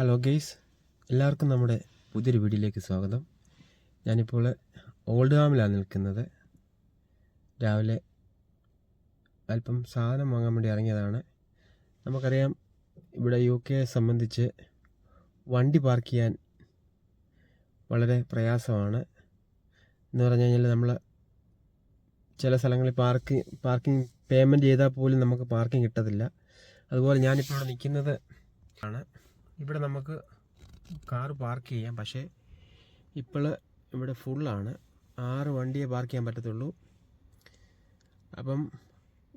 Hello guys എല്ലാവർക്കും നമ്മുടെ പുതിയൊരു വീഡിയോയിലേക്ക് സ്വാഗതം. ഞാനിപ്പോൾ ഓൾഡ് ഡാമിലാണ് നിൽക്കുന്നത്. രാവിലെ അല്പം സാധനം വാങ്ങാൻ വേണ്ടി ഇറങ്ങിയതാണ്. നമുക്കറിയാം ഇവിടെ യു കെയെ സംബന്ധിച്ച് വണ്ടി പാർക്ക് ചെയ്യാൻ വളരെ പ്രയാസമാണ്. എന്ന് പറഞ്ഞു കഴിഞ്ഞാൽ നമ്മൾ ചില സ്ഥലങ്ങളിൽ പാർക്ക് പാർക്കിംഗ് പേയ്മെന്റ് ചെയ്താൽ പോലും നമുക്ക് പാർക്കിംഗ് കിട്ടത്തില്ല. അതുപോലെ ഞാനിപ്പോൾ ഇവിടെ നിൽക്കുന്നത് ആണ്. ഇവിടെ നമുക്ക് കാർ പാർക്ക് ചെയ്യാം. പക്ഷേ ഇപ്പോൾ ഇവിടെ ഫുള്ളാണ് ആറ് വണ്ടിയെ പാർക്ക് ചെയ്യാൻ പറ്റത്തുള്ളൂ. അപ്പം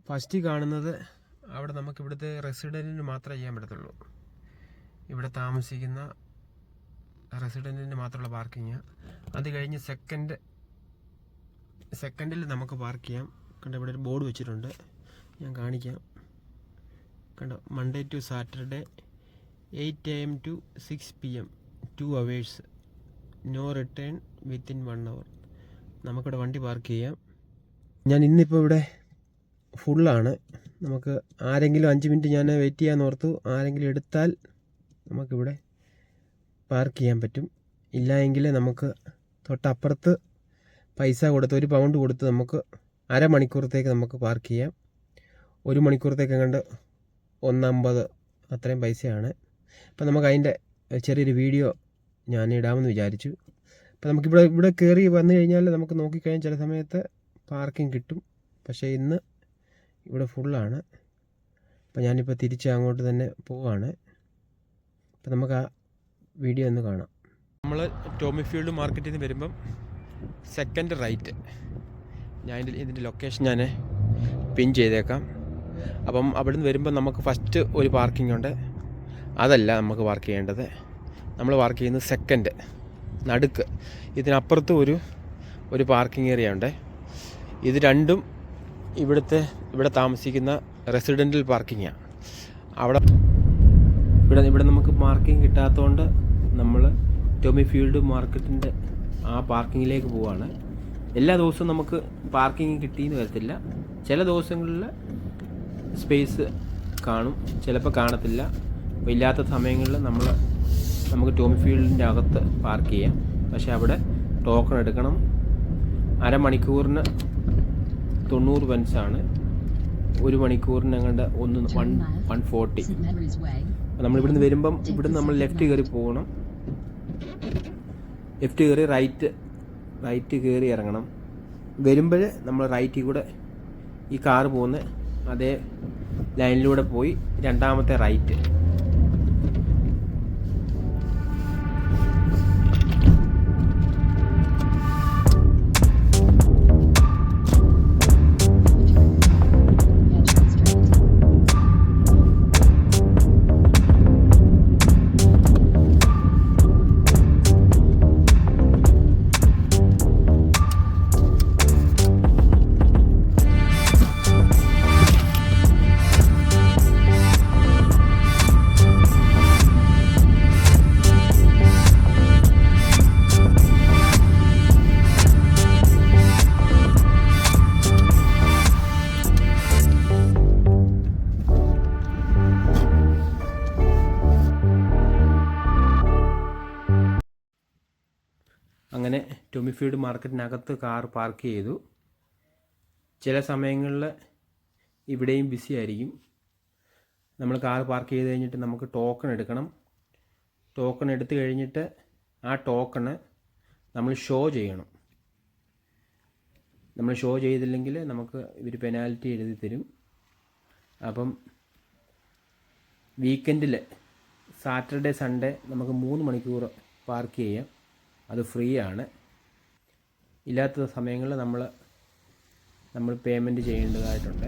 ഫസ്റ്റ് കാണുന്നത് അവിടെ നമുക്ക് ഇവിടുത്തെ റെസിഡന്റിന് മാത്രമേ ചെയ്യാൻ പറ്റത്തുള്ളൂ. ഇവിടെ താമസിക്കുന്ന റെസിഡന്റിന് മാത്രമുള്ള പാർക്കിങ് അത് കഴിഞ്ഞ് സെക്കൻഡ് സെക്കൻഡിൽ നമുക്ക് പാർക്ക് ചെയ്യാം. കണ്ടോ ഇവിടെ ഒരു ബോർഡ് വെച്ചിട്ടുണ്ട്. ഞാൻ കാണിക്കാം. കണ്ടോ Monday to Saturday eight A M to six P M two hours no return within one hour. നമുക്കിവിടെ വണ്ടി പാർക്ക് ചെയ്യാം. ഞാൻ ഇന്നിപ്പോൾ ഇവിടെ ഫുള്ളാണ്. നമുക്ക് ആരെങ്കിലും അഞ്ച് മിനിറ്റ് ഞാൻ വെയിറ്റ് ചെയ്യാൻ ഓർത്തു. ആരെങ്കിലും എടുത്താൽ നമുക്കിവിടെ പാർക്ക് ചെയ്യാൻ പറ്റും. ഇല്ല എങ്കിൽ നമുക്ക് തൊട്ടപ്പുറത്ത് പൈസ കൊടുത്ത് ഒരു പൗണ്ട് കൊടുത്ത് നമുക്ക് അരമണിക്കൂറത്തേക്ക് നമുക്ക് പാർക്ക് ചെയ്യാം. ഒരു മണിക്കൂറത്തേക്ക് കണ്ട് ഒന്നമ്പത് അത്രയും പൈസയാണ്. അപ്പം നമുക്ക് അതിന്റെ ചെറിയൊരു വീഡിയോ ഞാൻ ഇടാമെന്ന് വിചാരിച്ചു. അപ്പോൾ നമുക്കിവിടെ ഇവിടെ കയറി വന്നു കഴിഞ്ഞാൽ നമുക്ക് നോക്കിക്കഴിഞ്ഞാൽ ചില സമയത്ത് പാർക്കിംഗ് കിട്ടും. പക്ഷേ ഇന്ന് ഇവിടെ ഫുള്ളാണ്. അപ്പോൾ ഞാനിപ്പോൾ തിരിച്ച് അങ്ങോട്ട് തന്നെ പോവാണ്. അപ്പോൾ നമുക്ക് ആ വീഡിയോ ഒന്ന് കാണാം. നമ്മൾ ടോമി ഫീൽഡ് മാർക്കറ്റിൽ നിന്ന് വരുമ്പം സെക്കൻഡ് റൈറ്റ് ഞാൻ ഇതിന്റെ ഇതിന്റെ ലൊക്കേഷൻ ഞാൻ പിൻ ചെയ്തേക്കാം. അപ്പം അവിടെ നിന്ന് വരുമ്പോൾ നമുക്ക് ഫസ്റ്റ് ഒരു പാർക്കിംഗ് ഉണ്ട്. അതല്ല നമുക്ക് വർക്ക് ചെയ്യേണ്ടത്. നമ്മൾ വർക്ക് ചെയ്യുന്നത് സെക്കൻഡ് നടുക്ക്. ഇതിനപ്പുറത്ത് ഒരു ഒരു പാർക്കിംഗ് ഏരിയ ഉണ്ട്. ഇത് രണ്ടും ഇവിടുത്തെ ഇവിടെ താമസിക്കുന്ന റെസിഡൻഷ്യൽ പാർക്കിങ്ങാണ് അവിടെ ഇവിടെ ഇവിടെ നമുക്ക് പാർക്കിംഗ് കിട്ടാത്തതുകൊണ്ട് നമ്മൾ ടോമി ഫീൽഡ് മാർക്കറ്റിന്റെ ആ പാർക്കിങ്ങിലേക്ക് പോവാണ്. എല്ലാ ദിവസവും നമുക്ക് പാർക്കിംഗ് കിട്ടിയെന്ന് വരത്തില്ല. ചില ദിവസങ്ങളിൽ സ്പേസ് കാണും. ചിലപ്പോൾ കാണത്തില്ല. അപ്പോൾ ഇല്ലാത്ത സമയങ്ങളിൽ നമ്മൾ നമുക്ക് ടോമി ഫീൽഡിന്റെ അകത്ത് പാർക്ക് ചെയ്യാം. പക്ഷേ അവിടെ ടോക്കൺ എടുക്കണം. അരമണിക്കൂറിന് തൊണ്ണൂറ് പെൻസാണ് ഒരു മണിക്കൂറിന് അങ്ങോട്ട് ഒന്ന് വൺ വൺ ഫോർട്ടി ഇവിടുന്ന് വരുമ്പം ഇവിടുന്ന് നമ്മൾ ലെഫ്റ്റ് കയറി പോകണം. ലെഫ്റ്റ് കയറി റൈറ്റ് റൈറ്റ് കയറി ഇറങ്ങണം. വരുമ്പോൾ നമ്മൾ റൈറ്റിൽ കൂടെ ഈ കാറ് പോകുന്ന അതേ ലൈനിലൂടെ പോയി രണ്ടാമത്തെ റൈറ്റ് അങ്ങനെ ടൊമിഫീഡ് മാർക്കറ്റിനകത്ത് കാർ പാർക്ക് ചെയ്തു. ചില സമയങ്ങളിൽ ഇവിടെയും ബിസി ആയിരിക്കും. നമ്മൾ കാർ പാർക്ക് ചെയ്ത് കഴിഞ്ഞിട്ട് നമുക്ക് ടോക്കൺ എടുക്കണം. ടോക്കൺ എടുത്തു കഴിഞ്ഞിട്ട് ആ ടോക്കണ് നമ്മൾ ഷോ ചെയ്യണം. നമ്മൾ ഷോ ചെയ്തില്ലെങ്കിൽ നമുക്ക് ഇവർ പെനാൽറ്റി എഴുതി തരും. അപ്പം വീക്കെൻഡിൽ സാറ്റർഡേ സൺഡേ നമുക്ക് മൂന്ന് മണിക്കൂർ പാർക്ക് ചെയ്യാം. അത് ഫ്രീ ആണ് ഇല്ലാത്ത സമയങ്ങളിൽ നമ്മൾ നമ്മൾ പേയ്മെന്റ് ചെയ്യേണ്ടതായിട്ടുണ്ട്.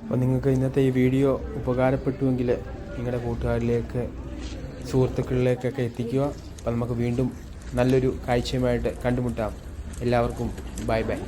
അപ്പോൾ നിങ്ങൾക്ക് ഇന്നത്തെ ഈ വീഡിയോ ഉപകാരപ്പെട്ടുവെങ്കിൽ നിങ്ങളുടെ കൂട്ടുകാരിലേക്ക് സുഹൃത്തുക്കളിലേക്കൊക്കെ എത്തിക്കുക. അപ്പോൾ നമുക്ക് വീണ്ടും നല്ലൊരു കാഴ്ചയുമായിട്ട് കണ്ടുമുട്ടാം. എല്ലാവർക്കും ബൈ ബൈ